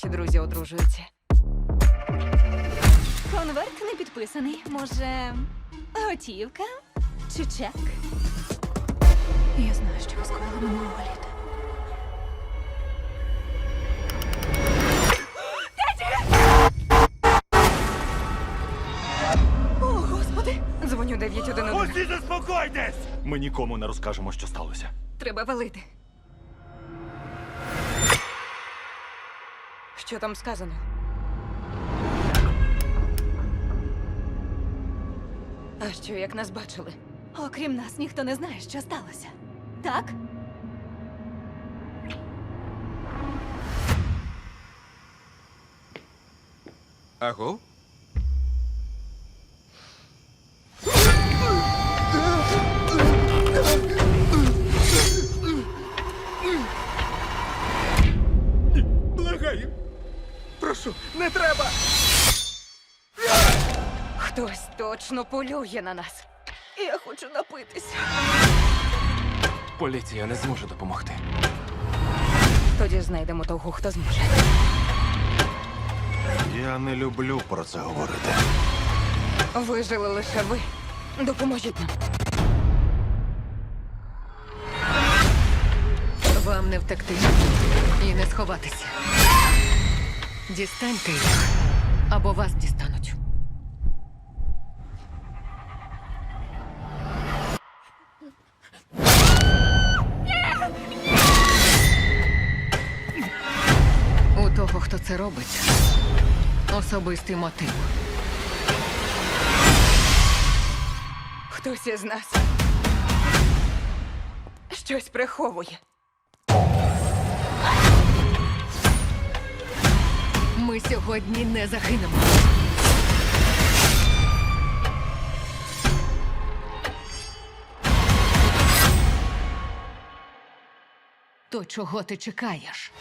друзі одружуються. Конверт не підписаний. Може, готівка чи чек? Я знаю, що ви скоїли минулого літа. О, господи! Дзвоню 911. Усі заспокойтесь! Ми нікому не розкажемо, що сталося. Треба валити. Що там сказано? А що, як нас бачили? Окрім нас, ніхто не знає, що сталося. Так? Аго? Прошу, не треба. Хтось точно полює на нас. Я хочу напитися. Поліція не зможе допомогти. Тоді знайдемо того, хто зможе. Я не люблю про це говорити. Вижили лише ви. Допоможіть нам. Вам не втекти і не сховатися. Дістаньте їх, або вас дістануть. У того, хто це робить, особистий мотив. Хтось із нас щось приховує. Ми сьогодні не загинемо. То чого ти чекаєш?